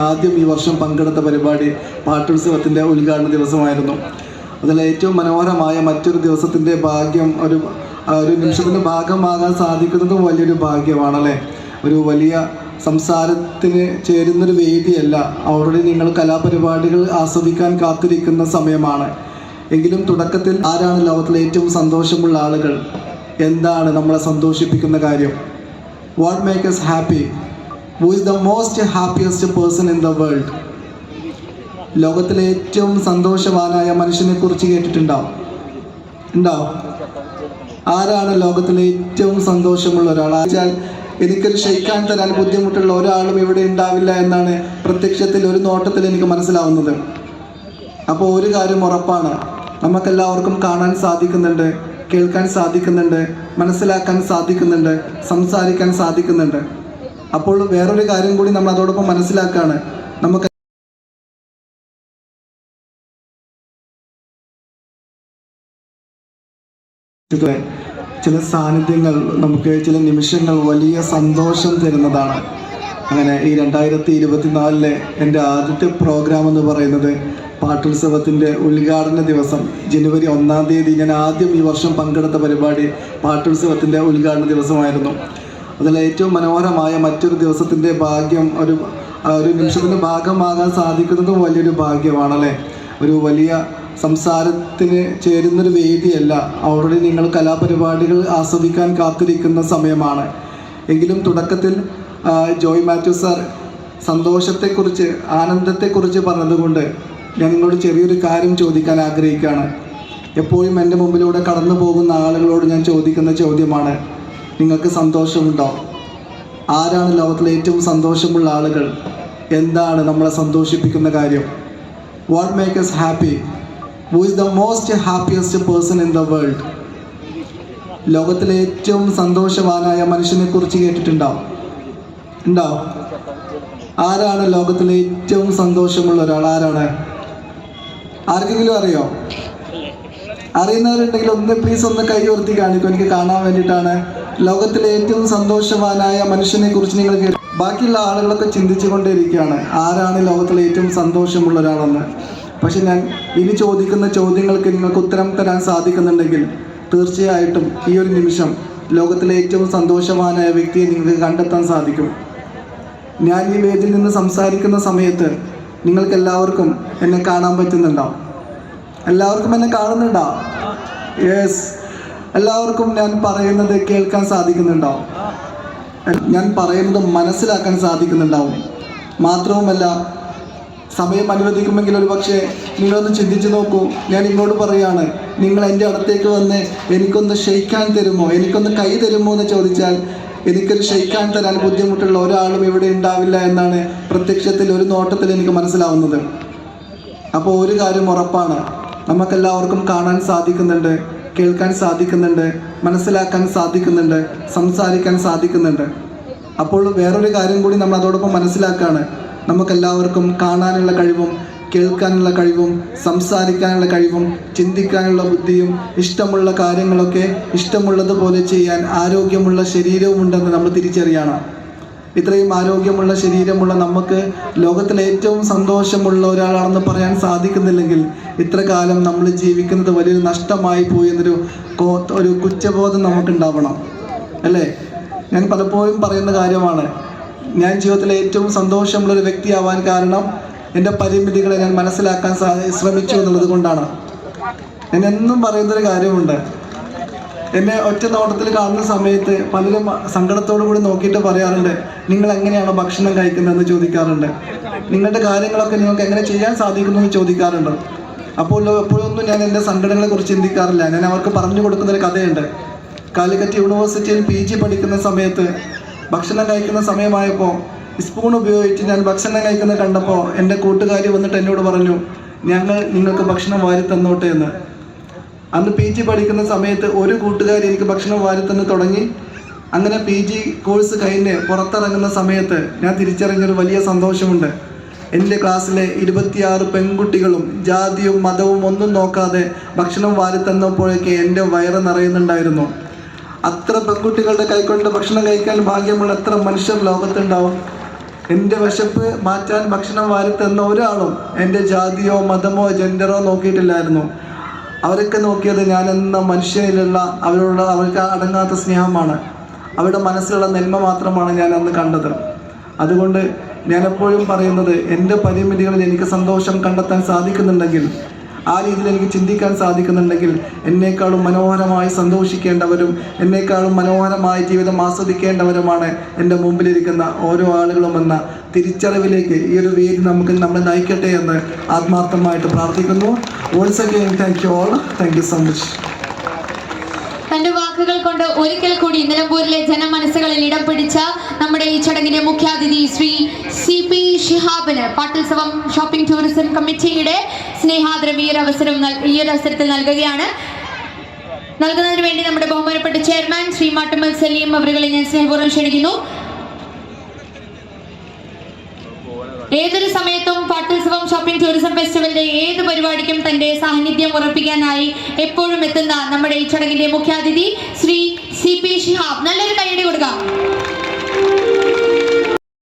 ആദ്യം ഈ വർഷം പങ്കെടുത്ത പരിപാടി പാട്ടുത്സവത്തിന്റെ ഉദ്ഘാടന ദിവസമായിരുന്നു. അതിൽ ഏറ്റവും മനോഹരമായ മറ്റൊരു ദിവസത്തിന്റെ ഭാഗ്യം ഒരു ഒരു നിമിഷത്തിന്റെ ഭാഗമാകാൻ സാധിക്കുന്നത് വലിയൊരു ഭാഗ്യമാണല്ലേ? ഒരു വലിയ സംസാരത്തിന് ചേരുന്നൊരു വേദിയല്ല. ഓൾറെഡി നിങ്ങൾ കലാപരിപാടികൾ ആസ്വദിക്കാൻ കാത്തിരിക്കുന്ന സമയമാണ്. എങ്കിലും തുടക്കത്തിൽ ആരാണ് ലോകത്തിലെ ഏറ്റവും സന്തോഷമുള്ള ആളുകൾ? എന്താണ് നമ്മളെ സന്തോഷിപ്പിക്കുന്ന കാര്യം? What makes happy who is the most happiest person in the world ലോകത്തിലെ ഏറ്റവും സന്തോഷവാനായ മനുഷ്യനെ കുറിച്ച് കേട്ടിട്ടുണ്ടാവും ഉണ്ടോ? ആരാണ് ലോകത്തിലെ ഏറ്റവും സന്തോഷമുള്ള ഒരാൾ? വെച്ചാൽ എനിക്കൊരു ഷെയ്ക്കാൻ തരാൻ ബുദ്ധിമുട്ടുള്ള ഒരാളും ഇവിടെ ഉണ്ടാവില്ല എന്നാണ് പ്രത്യക്ഷത്തിൽ ഒരു നോട്ടത്തിൽ എനിക്ക് മനസ്സിലാവുന്നത്. അപ്പോൾ ഒരു കാര്യം ഉറപ്പാണ്. നമുക്കെല്ലാവർക്കും കാണാൻ സാധിക്കുന്നുണ്ട് കേൾക്കാൻ സാധിക്കുന്നുണ്ട് മനസ്സിലാക്കാൻ സാധിക്കുന്നുണ്ട് സംസാരിക്കാൻ സാധിക്കുന്നുണ്ട്. അപ്പോൾ വേറൊരു കാര്യം കൂടി നമ്മൾ അതോടൊപ്പം മനസ്സിലാക്കുകയാണ് നമുക്ക് ചില സാന്നിധ്യങ്ങൾ നമുക്ക് ചില നിമിഷങ്ങൾ വലിയ സന്തോഷം തരുന്നതാണ്. അങ്ങനെ ഈ രണ്ടായിരത്തി ഇരുപത്തിനാലിലെ എന്റെ ആദ്യത്തെ പ്രോഗ്രാം എന്ന് പറയുന്നത് പാട്ടുത്സവത്തിന്റെ ഉദ്ഘാടന ദിവസം. ജനുവരി ഒന്നാം തീയതി ഞാൻ ആദ്യം ഈ വർഷം പങ്കെടുത്ത പരിപാടി പാട്ടുത്സവത്തിന്റെ ഉദ്ഘാടന ദിവസമായിരുന്നു. അതിൽ ഏറ്റവും മനോഹരമായ മറ്റൊരു ദിവസത്തിന്റെ ഭാഗ്യം ഒരു ഒരു നിമിഷത്തിന്റെ ഭാഗമാകാൻ സാധിക്കുന്നതും വലിയൊരു ഭാഗ്യമാണല്ലേ? ഒരു വലിയ സംസാരത്തിന് ചേരുന്നൊരു വേദിയല്ല. ഓൾറെഡി നിങ്ങൾ കലാപരിപാടികൾ ആസ്വദിക്കാൻ കാത്തിരിക്കുന്ന സമയമാണ്. എങ്കിലും തുടക്കത്തിൽ ജോയ് മാത്യു സാർ സന്തോഷത്തെക്കുറിച്ച് ആനന്ദത്തെക്കുറിച്ച് പറഞ്ഞതുകൊണ്ട് ഞാൻ നിങ്ങളോട് ചെറിയൊരു കാര്യം ചോദിക്കാൻ ആഗ്രഹിക്കുകയാണ്. എപ്പോഴും എന്റെ മുമ്പിലൂടെ കടന്നു പോകുന്ന ആളുകളോട് ഞാൻ ചോദിക്കുന്ന ചോദ്യമാണ് നിങ്ങൾക്ക് സന്തോഷമുണ്ടോ? ആരാണ് ലോകത്തിലെ ഏറ്റവും സന്തോഷമുള്ള ആളുകൾ? എന്താണ് നമ്മളെ സന്തോഷിപ്പിക്കുന്ന കാര്യം? What makes happy who is the most happiest person in the world ലോകത്തിലെ ഏറ്റവും സന്തോഷവാനായ മനുഷ്യനെ കുറിച്ച് കേട്ടിട്ടുണ്ടാവും ഉണ്ടോ? ആരാണ് ലോകത്തിലെ ഏറ്റവും സന്തോഷമുള്ള ഒരാൾ? ആരാണ്? ആർക്കെങ്കിലും അറിയോ? അറിയുന്നവരുണ്ടെങ്കിൽ ഒന്ന് പ്ലീസ് ഒന്ന് കൈ ഉയർത്തി കാണിക്കും. എനിക്ക് കാണാൻ വേണ്ടിയിട്ടാണ്. ലോകത്തിലെ ഏറ്റവും സന്തോഷവാനായ മനുഷ്യനെ കുറിച്ച് നിങ്ങൾ ബാക്കിയുള്ള ആളുകളൊക്കെ ചിന്തിച്ചു കൊണ്ടേയിരിക്കുകയാണ് ആരാണ് ലോകത്തിലെ ഏറ്റവും സന്തോഷമുള്ള ഒരാളെന്ന്? പക്ഷെ ഞാൻ ഇനി ചോദിക്കുന്ന ചോദ്യങ്ങൾക്ക് നിങ്ങൾക്ക് ഉത്തരം തരാൻ സാധിക്കുന്നുണ്ടെങ്കിൽ തീർച്ചയായിട്ടും ഈ ഒരു നിമിഷം ലോകത്തിലെ ഏറ്റവും സന്തോഷവാനായ വ്യക്തിയെ നിങ്ങൾക്ക് കണ്ടെത്താൻ സാധിക്കും. ഞാൻ ഈ വേദിയിൽ നിന്ന് സംസാരിക്കുന്ന സമയത്ത് നിങ്ങൾക്ക് എല്ലാവർക്കും എന്നെ കാണാൻ പറ്റുന്നുണ്ടോ? എല്ലാവർക്കും എന്നെ കാണുന്നുണ്ടോ? യെസ് എല്ലാവർക്കും ഞാൻ പറയുന്നത് കേൾക്കാൻ സാധിക്കുന്നുണ്ടോ? ഞാൻ പറയുന്നത് മനസ്സിലാക്കാൻ സാധിക്കുന്നുണ്ടാവും. മാത്രവുമല്ല സമയം അനുവദിക്കുമെങ്കിൽ ഒരു പക്ഷേ നിങ്ങളൊന്ന് ചിന്തിച്ചു നോക്കൂ. ഞാൻ ഇങ്ങോട്ട് പറയാണ് നിങ്ങൾ എന്റെ അടുത്തേക്ക് വന്ന് എനിക്കൊന്ന് ഷെയ്ക്കാൻ തരുമോ? എനിക്കൊന്ന് കൈ തരുമോ എന്ന് ചോദിച്ചാൽ എനിക്കൊരു ഷെയ്ക്കാൻ തരാൻ ബുദ്ധിമുട്ടുള്ള ഒരാളും ഇവിടെ ഉണ്ടാവില്ല എന്നാണ് പ്രത്യക്ഷത്തിൽ ഒരു നോട്ടത്തിൽ എനിക്ക് മനസ്സിലാവുന്നത്. അപ്പോൾ ഒരു കാര്യം ഉറപ്പാണ് നമുക്കെല്ലാവർക്കും കാണാൻ സാധിക്കുന്നുണ്ട്. കേൾക്കാൻ സാധിക്കുന്നുണ്ട് മനസ്സിലാക്കാൻ സാധിക്കുന്നുണ്ട് സംസാരിക്കാൻ സാധിക്കുന്നുണ്ട്. അപ്പോൾ വേറൊരു കാര്യം കൂടി നമ്മൾ അതോടൊപ്പം മനസ്സിലാക്കുകയാണ് നമുക്കെല്ലാവർക്കും കാണാനുള്ള കഴിവും കേൾക്കാനുള്ള കഴിവും സംസാരിക്കാനുള്ള കഴിവും ചിന്തിക്കാനുള്ള ബുദ്ധിയും ഇഷ്ടമുള്ള കാര്യങ്ങളൊക്കെ ഇഷ്ടമുള്ളതുപോലെ ചെയ്യാൻ ആരോഗ്യമുള്ള ശരീരവും ഉണ്ടെന്ന് നമ്മൾ തിരിച്ചറിയണം. ഇത്രയും ആരോഗ്യമുള്ള ശരീരമുള്ള നമുക്ക് ലോകത്തിലെ ഏറ്റവും സന്തോഷമുള്ള ഒരാളാണെന്ന് പറയാൻ സാധിക്കുന്നില്ലെങ്കിൽ ഇത്ര കാലം നമ്മൾ ജീവിക്കുന്നത് വലിയൊരു നഷ്ടമായി പോയി എന്നൊരു ഒരു കുറ്റബോധം നമുക്കുണ്ടാവണം. അല്ലേ? ഞാൻ പലപ്പോഴും പറയുന്ന കാര്യമാണ് ഞാൻ ജീവിതത്തിലെ ഏറ്റവും സന്തോഷമുള്ള ഒരു വ്യക്തിയാവാൻ കാരണം എന്റെ പരിമിതികളെ ഞാൻ മനസ്സിലാക്കാൻ ശ്രമിച്ചു എന്നുള്ളത് കൊണ്ടാണ്. ഞാൻ എന്നും പറയുന്നൊരു കാര്യമുണ്ട് എന്നെ ഒറ്റ നോട്ടത്തിൽ കാണുന്ന സമയത്ത് പലരും സങ്കടത്തോടു കൂടി നോക്കിയിട്ട് പറയാറുണ്ട് നിങ്ങൾ എങ്ങനെയാണ് ഭക്ഷണം കഴിക്കുന്നതെന്ന് ചോദിക്കാറുണ്ട്. നിങ്ങളുടെ കാര്യങ്ങളൊക്കെ നിങ്ങൾക്ക് എങ്ങനെ ചെയ്യാൻ സാധിക്കുന്നു എന്ന് ചോദിക്കാറുണ്ട്. അപ്പോൾ എപ്പോഴൊന്നും ഞാൻ എന്റെ സങ്കടങ്ങളെ കുറിച്ച് ചിന്തിക്കാറില്ല. ഞാൻ അവർക്ക് പറഞ്ഞു കൊടുക്കുന്നൊരു കഥയുണ്ട്. കാലിക്കറ്റ് യൂണിവേഴ്സിറ്റിയിൽ പി ജി പഠിക്കുന്ന സമയത്ത് ഭക്ഷണം കഴിക്കുന്ന സമയമായപ്പോൾ സ്പൂൺ ഉപയോഗിച്ച് ഞാൻ ഭക്ഷണം കഴിക്കുന്നത് കണ്ടപ്പോൾ എന്റെ കൂട്ടുകാരി വന്നിട്ട് എന്നോട് പറഞ്ഞു ഞങ്ങൾ നിങ്ങൾക്ക് ഭക്ഷണം വാരി തന്നോട്ടെ എന്ന്. അന്ന് പി ജി പഠിക്കുന്ന സമയത്ത് ഒരു കൂട്ടുകാരി എനിക്ക് ഭക്ഷണം വാരി തന്നെ തുടങ്ങി. അങ്ങനെ പി ജി കോഴ്സ് കഴിഞ്ഞ് പുറത്തിറങ്ങുന്ന സമയത്ത് ഞാൻ തിരിച്ചറിഞ്ഞൊരു വലിയ സന്തോഷമുണ്ട്. എന്റെ ക്ലാസ്സിലെ ഇരുപത്തിയാറ് പെൺകുട്ടികളും ജാതിയും മതവും ഒന്നും നോക്കാതെ ഭക്ഷണം വാരി തന്നപ്പോഴേക്ക് എന്റെ വയറ് നിറയുന്നുണ്ടായിരുന്നു. അത്ര പെൺകുട്ടികളുടെ കൈക്കൊണ്ട് ഭക്ഷണം കഴിക്കാൻ ഭാഗ്യമുള്ള എത്ര മനുഷ്യർ ലോകത്തുണ്ടാവും. എന്റെ വിശപ്പ് മാറ്റാൻ ഭക്ഷണം വാരി തന്ന ഒരാളും എന്റെ ജാതിയോ മതമോ ജെൻഡറോ നോക്കിയിട്ടില്ലായിരുന്നു. അവരൊക്കെ നോക്കിയത് ഞാൻ എന്ന മനുഷ്യനിലുള്ള അവരോട് അവർക്ക് അടങ്ങാത്ത സ്നേഹമാണ്. അവരുടെ മനസ്സിലുള്ള നന്മ മാത്രമാണ് ഞാൻ അന്ന് കണ്ടത്. അതുകൊണ്ട് ഞാൻ എപ്പോഴും പറയുന്നത് എന്റെ പരിമിതികളിൽ എനിക്ക് സന്തോഷം കണ്ടെത്താൻ സാധിക്കുന്നുണ്ടെങ്കിൽ ആ രീതിയിൽ എനിക്ക് ചിന്തിക്കാൻ സാധിക്കുന്നുണ്ടെങ്കിൽ എന്നേക്കാളും മനോഹരമായി സന്തോഷിക്കേണ്ടവരും എന്നേക്കാളും മനോഹരമായി ജീവിതം ആസ്വദിക്കേണ്ടവരുമാണ് എന്റെ മുമ്പിലിരിക്കുന്ന ഓരോ ആളുകളുമെന്ന തിരിച്ചറിവിലേക്ക് ഈ ഒരു വേദി നമുക്ക് നമ്മളെ നയിക്കട്ടെ എന്ന് ആത്മാർത്ഥമായിട്ട് പ്രാർത്ഥിക്കുന്നു. Also again thank you all thank you so much തന്റെ വാക്കുകൾ കൊണ്ട് ഒരിക്കൽ കൂടി നിലമ്പൂരിലെ ജനമനസ്സുകളിൽ ഇടം പിടിച്ച നമ്മുടെ ഈ ചടങ്ങിന്റെ മുഖ്യാതിഥി ശ്രീ സി പി ഷിഹാബിന് പാട്ടിൽസവം ഷോപ്പിംഗ് ടൂറിസം കമ്മിറ്റിയുടെ സ്നേഹാദരം ഈ ഒരു അവസരം ഈ ഒരു അവസരത്തിൽ നൽകുകയാണ്. നൽകുന്നതിന് വേണ്ടി നമ്മുടെ ബഹുമാനപ്പെട്ട ചെയർമാൻ ശ്രീ മാട്ടുമൽ സലീം അവരുകളെ ഞാൻ സ്നേഹപൂർവം ക്ഷണിക്കുന്നു. ഏതൊരു സമയത്തും പാട്ടുത്സവം ഷോപ്പിംഗ് ടൂറിസം ഫെസ്റ്റിവലിന്റെ ഏത് പരിപാടിക്കും തന്റെ സാന്നിധ്യം ഉറപ്പിക്കാനായി എപ്പോഴും എത്തുന്ന നമ്മുടെ ഈ ചടങ്ങിന്റെ മുഖ്യാതിഥി ശ്രീ സി പി ഷിഹാബ്. നല്ലൊരു കൈയടി കൊടുക്കാം.